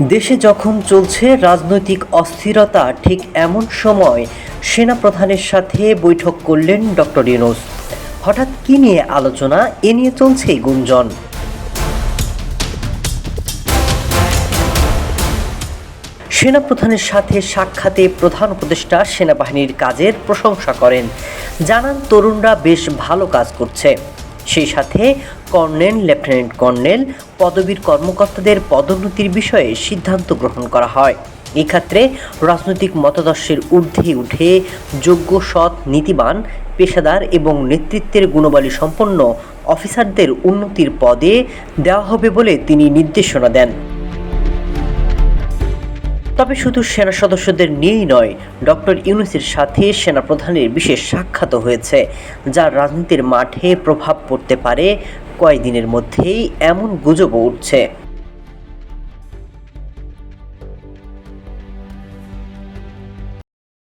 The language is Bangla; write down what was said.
দেশে যখন চলছে রাজনৈতিক অস্থিরতা, ঠিক এমন সময় সেনাপ্রধানের সাথে বৈঠক করলেন ডক্টর ইউনুস। হঠাৎ কি নিয়ে আলোচনা? এ নিয়ে চলছে গুঞ্জন। সেনাপ্রধানের সাথে সাক্ষাতে প্রধান উপদেষ্টা সেনাবাহিনীর কাজের প্রশংসা করেন। জানান, তরুণরা বেশ ভালো কাজ করছে। সেই সাথে কর্নেল, লেফটেন্যান্ট কর্নেল, পদবীর কর্মকর্তাদের পদোন্নতির বিষয়ে সিদ্ধান্ত গ্রহণ করা হয়। এই ক্ষেত্রে রাজনৈতিক মতাদর্শের ঊর্ধ্বে উঠে যোগ্য, সৎ, নীতিবান, পেশাদার এবং নেতৃত্বের গুণবলী সম্পন্ন অফিসারদের উন্নতির পদে দেওয়া হবে বলে তিনি নির্দেশনা দেন। তবে শুধু সেনা সদস্যদের নিয়েই নয়, ডক্টর ইউনুসের সাথে সেনাপ্রধানের বিশেষ সাক্ষাৎ হয়েছে যা রাজনীতির মাঠে প্রভাব পড়তে পারে কয়েকদিনের মধ্যেই এমন গুজবও উঠছে।